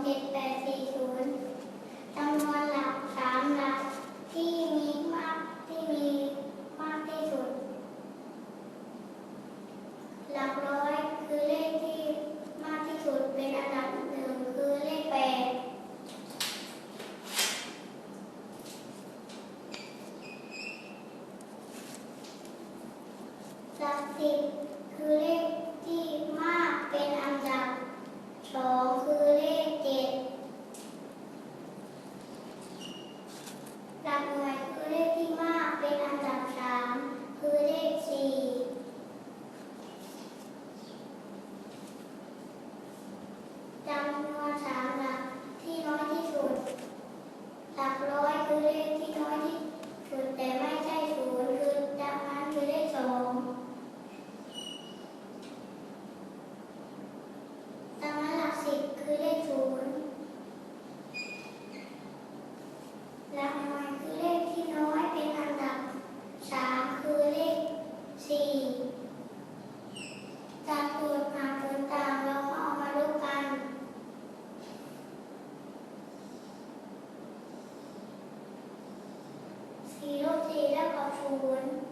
เจ็ดแปดสี่ศูนย์จำนวนหลักสามหลักที่มีมากที่มีมากที่สุด หลักร้อยคือเลขที่มากที่สุดเป็นอันดับหนึ่งคือเลขแปดสิบ Purletikadi Purletikadi สี่เ